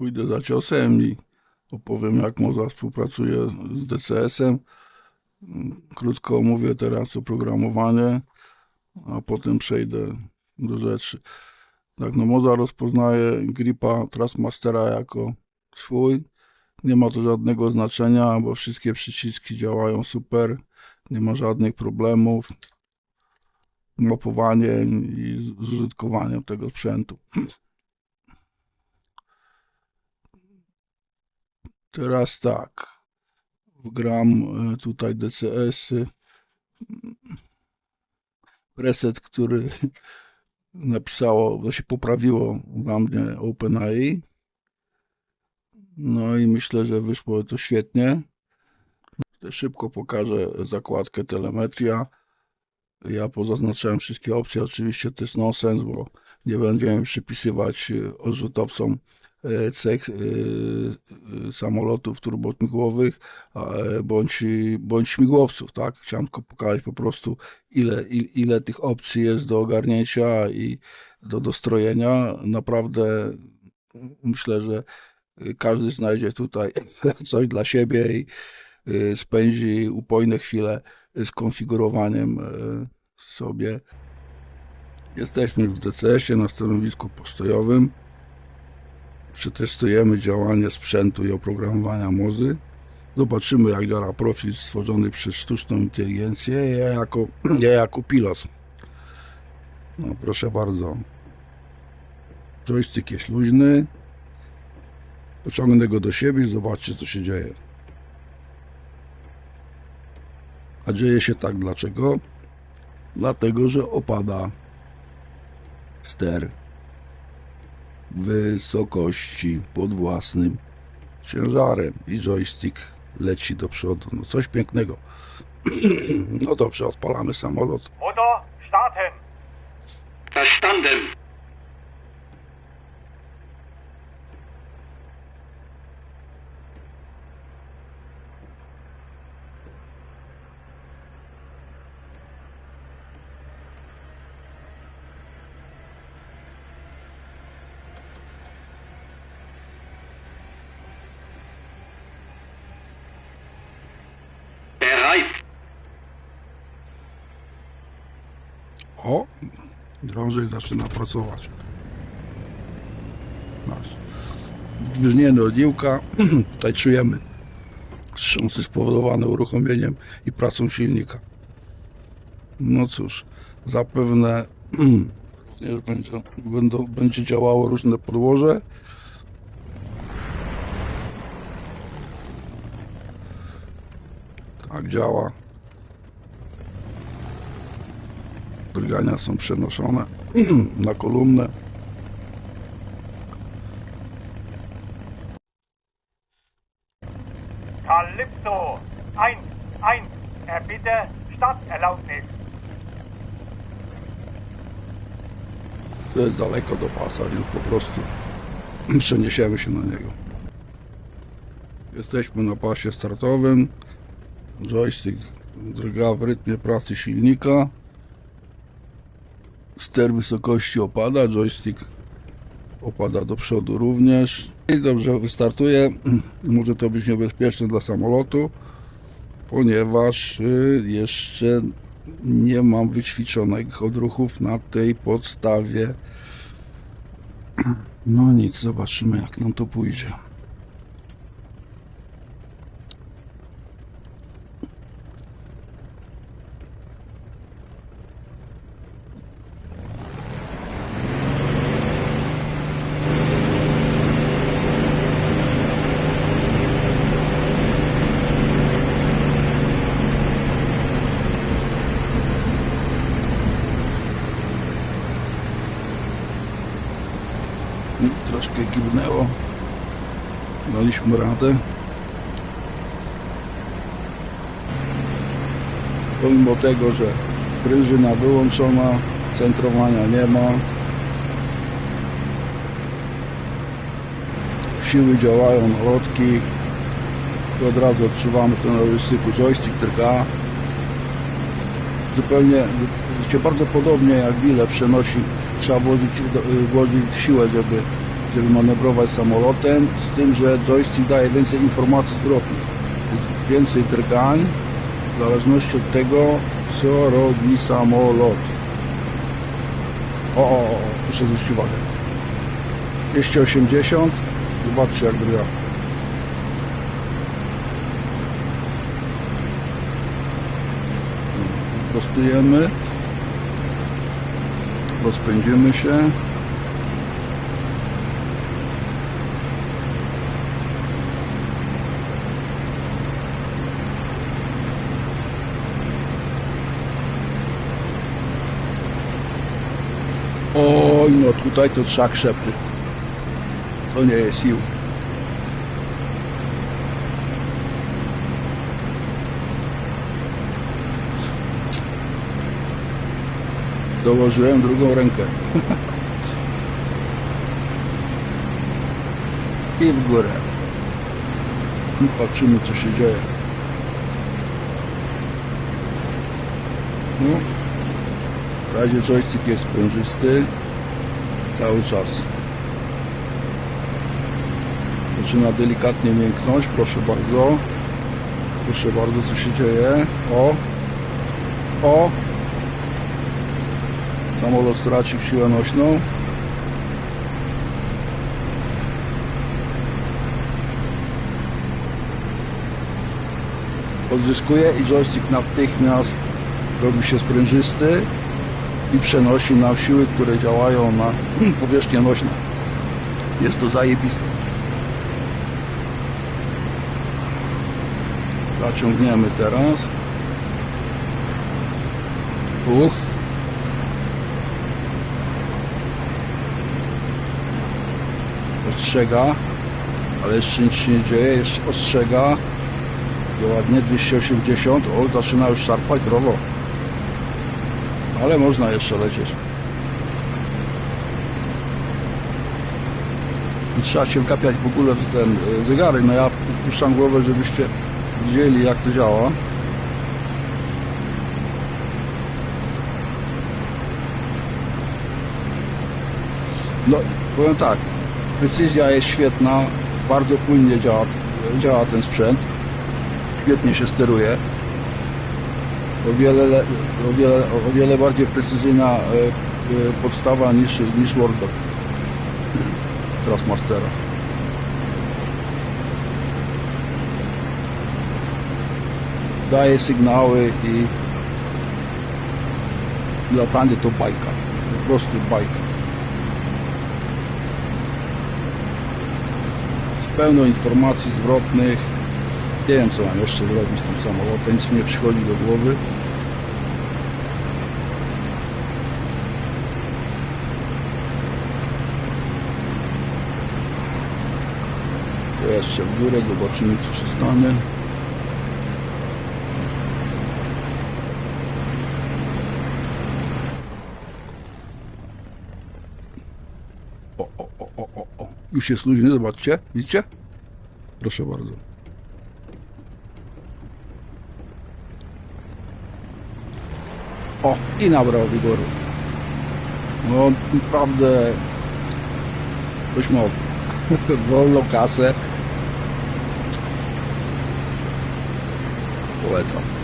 pójdę za ciosem i opowiem, jak Moza współpracuje z DCS-em. Krótko omówię teraz oprogramowanie, a potem przejdę do rzeczy. Tak, no Moza rozpoznaje gripa Trustmastera jako swój. Nie ma to żadnego znaczenia, bo wszystkie przyciski działają super. Nie ma żadnych problemów mapowaniem i z użytkowaniem tego sprzętu. Teraz tak. Wgram e, tutaj DCS-y. Preset, który napisało, to się poprawiło dla mnie OpenAI. No i myślę, że wyszło to świetnie. Szybko pokażę zakładkę telemetria. Ja pozaznaczałem wszystkie opcje. Oczywiście to jest nonsens, bo nie będziemy przypisywać e, odrzutowcom cech e, e, samolotów e, bądź, bądź śmigłowców, tak? Chciałem tylko pokazać po prostu ile, ile, tych opcji jest do ogarnięcia i do dostrojenia. Naprawdę myślę, że każdy znajdzie tutaj coś dla siebie i spędzi upojne chwile z konfigurowaniem sobie. Jesteśmy w DCS-ie na stanowisku postojowym. Przetestujemy działanie sprzętu i oprogramowania Mozy. Zobaczymy, jak działa profil stworzony przez sztuczną inteligencję. Ja jako, ja jako pilot. No, proszę bardzo. Joystick jest luźny. Pociągnę go do siebie i zobaczcie, co się dzieje. A dzieje się tak dlaczego? Dlatego, że opada ster wysokości pod własnym ciężarem i joystick leci do przodu. No coś pięknego. No dobrze, odpalamy samolot. Motor starten. Verstanden. O, drążek zaczyna pracować. Od dziłka. Tutaj czujemy wstrząsy spowodowane uruchomieniem i pracą silnika. No cóż, zapewne będzie, będą, będzie działało różne podłoże. Tak działa. Są przenoszone na kolumnę. Calypso 1, 1. Erbitte Starterlaubnis. To jest daleko do pasa, więc po prostu przeniesiemy się na niego. Jesteśmy na pasie startowym. Joystick drga w rytmie pracy silnika. Ster wysokości opada, joystick opada do przodu również. I dobrze, wystartuje. Może to być niebezpieczne dla samolotu, ponieważ y, jeszcze nie mam wyćwiczonych odruchów na tej podstawie. No nic, zobaczymy jak nam to pójdzie. Troszkę gibnęło. Daliśmy radę. Pomimo tego, że sprężyna wyłączona, centrowania nie ma. Siły działają lotki. I od razu odczuwamy na joysticku. Joystick drga. Zupełnie, się bardzo podobnie jak wile przenosi. Trzeba włożyć, włożyć siłę, żeby żeby manewrować samolotem, z tym, że joystick daje więcej informacji zwrotnych. Więcej drgań, w zależności od tego, co robi samolot. O, o, o, proszę zwrócić uwagę. 280, zobaczcie jak drga. Prostujemy. Rozpędzimy się. Oj, no tutaj to trzeba krzepy. To nie jest sił. Dołożyłem drugą rękę. I w górę. Patrzymy co się dzieje. No. W razie joystick jest sprężysty cały czas. Zaczyna delikatnie mięknąć, proszę bardzo. Proszę bardzo, co się dzieje. O! O! Samolot stracił siłę nośną. Odzyskuje i joystick natychmiast robi się sprężysty i przenosi nam siły, które działają na powierzchnię nośną. Jest to zajebiste. Zaciągniemy teraz. Uch. Ostrzega, ale jeszcze nic się nie dzieje, jeszcze ostrzega. Idzie ładnie, 280, o, zaczyna już szarpać drogo. Ale można jeszcze lecieć. Trzeba się wgapiać w ogóle w ten e, zegary. No ja puszczam głowę, żebyście widzieli jak to działa. No, powiem tak, precyzja jest świetna, bardzo płynnie działa, działa ten sprzęt, świetnie się steruje. O wiele, le- o wiele, o wiele bardziej precyzyjna e, e, podstawa niż, niż Wordor Trustmastera. Daje sygnały i latanie to bajka. Po prostu bajka. Pełno informacji zwrotnych. Nie wiem, co mam jeszcze zrobić z tym samolotem, nic nie przychodzi do głowy. To jeszcze w górę, zobaczymy, co się stanie. O, o, o, o, o, o. Już jest luźny, zobaczcie. Widzicie? Proszę bardzo. O, i nabrał wigoru. No, naprawdę dość mało. Wolną kasę. Polecam.